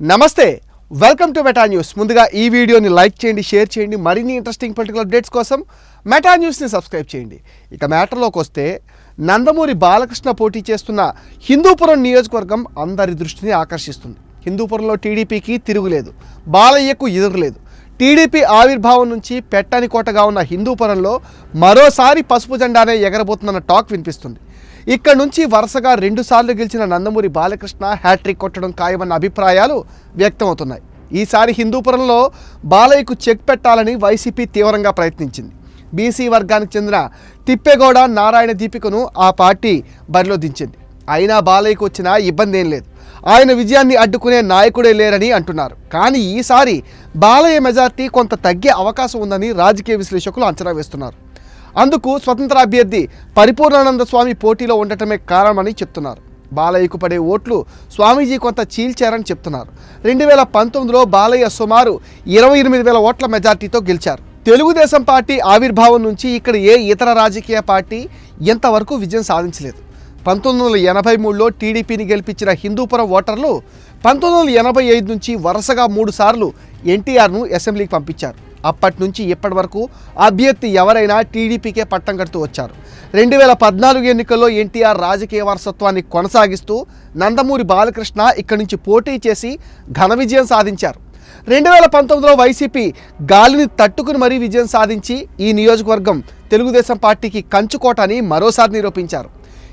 నమస్తే welcome to Meta news ముందుగా ఈ వీడియోని లైక్ చేయండి షేర్ చేయండి మరిన్ని ఇంట్రెస్టింగ్ పొలిటికల్ అప్డేట్స్ కోసం మెటా న్యూస్ని సబ్స్క్రైబ్ చేయండి. ఇక మ్యాటర్లోకి వస్తే నందమూరి బాలకృష్ణ పోటీ చేస్తున్న హిందూపురం నియోజకవర్గం అందరి దృష్టిని ఆకర్షిస్తుంది. హిందూపురంలో టీడీపీకి తిరుగులేదు బాలయ్యకు ఎదురులేదు. టీడీపీ ఆవిర్భావం నుంచి పెట్టని కోటగా ఉన్న హిందూపురంలో మరోసారి పసుపు జెండానే ఎగరబోతుందన్న టాక్ వినిపిస్తుంది. ఇక్కడ నుంచి వరుసగా రెండుసార్లు గెలిచిన నందమూరి బాలకృష్ణ హ్యాట్రిక్ కొట్టడం ఖాయమన్న అభిప్రాయాలు వ్యక్తమవుతున్నాయి. ఈసారి హిందూపురంలో బాలయ్యకు చెక్ పెట్టాలని వైసీపీ తీవ్రంగా ప్రయత్నించింది. బీసీ వర్గానికి చెందిన తిప్పేగౌడ నారాయణ దీపికను ఆ పార్టీ బరిలో దించింది. అయినా బాలయ్యకు వచ్చిన ఇబ్బంది ఏం లేదు. ఆయన విజయాన్ని అడ్డుకునే నాయకుడే లేరని అంటున్నారు. కానీ ఈసారి బాలయ్య మెజార్టీ కొంత తగ్గే అవకాశం ఉందని రాజకీయ విశ్లేషకులు అంచనా వేస్తున్నారు. అందుకు స్వతంత్ర అభ్యర్థి పరిపూర్ణానంద స్వామి పోటీలో ఉండటమే కారణమని చెప్తున్నారు. బాలయ్యకు పడే ఓట్లు స్వామీజీ కొంత చీల్చారని చెప్తున్నారు. రెండు వేల పంతొమ్మిదిలో బాలయ్య సుమారు ఇరవై ఎనిమిది వేల ఓట్ల మెజార్టీతో గెలిచారు. తెలుగుదేశం పార్టీ ఆవిర్భావం నుంచి ఇక్కడ ఏ ఇతర రాజకీయ పార్టీ ఎంతవరకు విజయం సాధించలేదు? పంతొమ్మిది వందల ఎనభై మూడులో టీడీపీని గెలిపించిన హిందూపురం ఓటర్లు పంతొమ్మిది వందల ఎనభై ఐదు నుంచి వరుసగా మూడు సార్లు ఎన్టీఆర్ను అసెంబ్లీకి పంపించారు. అప్పటి నుంచి ఇప్పటి వరకు అభ్యర్థి ఎవరైనా టీడీపీకే పట్టం కడుతూ వచ్చారు. రెండు వేల పద్నాలుగు ఎన్నికల్లో ఎన్టీఆర్ రాజకీయ వారసత్వాన్ని కొనసాగిస్తూ నందమూరి బాలకృష్ణ ఇక్కడి నుంచి పోటీ చేసి ఘన విజయం సాధించారు. రెండు వేల పంతొమ్మిదిలో వైసీపీ గాలిని తట్టుకుని మరీ విజయం సాధించి ఈ నియోజకవర్గం తెలుగుదేశం పార్టీకి కంచుకోట అని మరోసారి నిరూపించారు.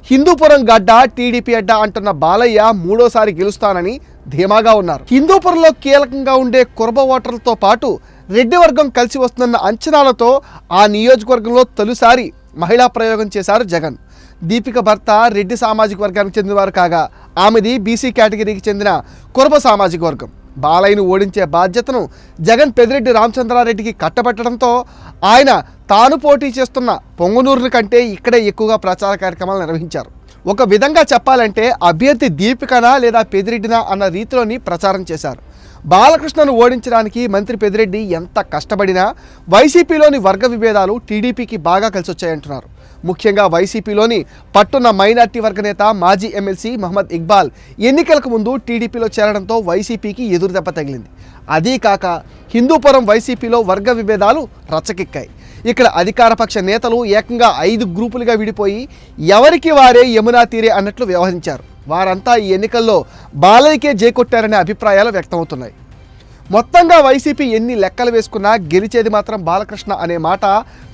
హిందూపురం గడ్డ టీడీపీ అడ్డ అంటున్న బాలయ్య మూడోసారి గెలుస్తానని ధీమాగా ఉన్నారు. హిందూపురంలో కీలకంగా ఉండే కురబ ఓటర్లతో పాటు రెడ్డి వర్గం కలిసి వస్తున్న అంచనాలతో ఆ నియోజకవర్గంలో తొలిసారి మహిళా ప్రయోగం చేశారు జగన్. దీపిక భర్త రెడ్డి సామాజిక వర్గానికి చెందినవారు కాగా ఆమెది బీసీ కేటగిరీకి చెందిన కురబ సామాజిక వర్గం. బాలయ్యను ఓడించే బాధ్యతను జగన్ పెదిరెడ్డి రామచంద్రారెడ్డికి కట్టబెట్టడంతో ఆయన తాను పోటీ చేస్తున్న పొంగునూరుని కంటే ఇక్కడే ఎక్కువగా ప్రచార కార్యక్రమాలు నిర్వహించారు. ఒక విధంగా చెప్పాలంటే అభ్యర్థి దీపికనా లేదా పెదిరెడ్డినా అన్న రీతిలోని ప్రచారం చేశారు. బాలకృష్ణను ఓడించడానికి మంత్రి పెదిరెడ్డి ఎంత కష్టపడినా వైసీపీలోని వర్గ విభేదాలు టీడీపీకి బాగా కలిసి వచ్చాయంటున్నారు ముఖ్యంగా వైసీపీలోని పట్టున్న మైనార్టీ వర్గ నేత మాజీ ఎమ్మెల్సీ మహమ్మద్ ఇక్బాల్ ఎన్నికలకు ముందు టీడీపీలో చేరడంతో వైసీపీకి ఎదురుదెబ్బ తగిలింది. అదీ కాక హిందూపురం వైసీపీలో వర్గ విభేదాలు రచ్చకెక్కాయి. ఇక్కడ అధికారపక్ష నేతలు ఏకంగా ఐదు గ్రూపులుగా విడిపోయి ఎవరికి వారే యమునా తీరే అన్నట్లు వ్యవహరించారు. వారంతా ఈ ఎన్నికల్లో బాలయ్యకే జేకొట్టారనే అభిప్రాయాలు వ్యక్తమవుతున్నాయి. మొత్తంగా వైసీపీ ఎన్ని లెక్కలు వేసుకున్నా గెలిచేది మాత్రం బాలకృష్ణ అనే మాట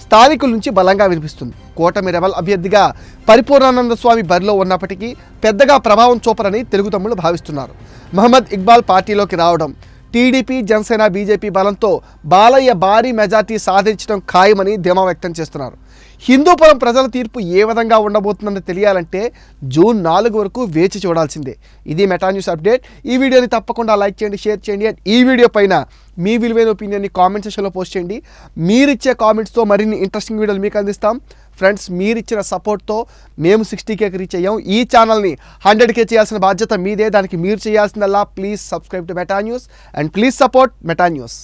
స్థానికుల నుంచి బలంగా వినిపిస్తుంది. కూటమి రెబల్ అభ్యర్థిగా పరిపూర్ణానంద స్వామి బరిలో ఉన్నప్పటికీ పెద్దగా ప్రభావం చూపరని తెలుగు తమ్ముళ్ళు భావిస్తున్నారు. మహమ్మద్ ఇక్బాల్ పార్టీలోకి రావడం టీడీపీ జనసేన బీజేపీ బలంతో బాలయ్య భారీ మెజార్టీ సాధించడం ఖాయమని ధీమా వ్యక్తం చేస్తున్నారు. హిందూపురం ప్రజల తీర్పు ఏ విధంగా ఉండబోతుందని తెలియాలంటే జూన్ నాలుగు వరకు వేచి చూడాల్సిందే. ఇది మెటా న్యూస్ అప్డేట్. ఈ వీడియోని తప్పకుండా లైక్ చేయండి షేర్ చేయండి. అండ్ ఈ వీడియో పైన మీ విలువైన ఒపీనియన్ని కామెంట్ సెషన్లో పోస్ట్ చేయండి. మీరిచ్చే కామెంట్స్తో మరిన్ని ఇంట్రెస్టింగ్ వీడియోలు మీకు అందిస్తాం. ఫ్రెండ్స్ మీరిచ్చిన సపోర్ట్తో మేము సిక్స్టీ కేకి రీచ్ అయ్యాం. ఈ ఛానల్ని హండ్రెడ్ కే చేయాల్సిన బాధ్యత మీదే. దానికి మీరు చేయాల్సిందల్లా please subscribe to Meta news and please support Meta news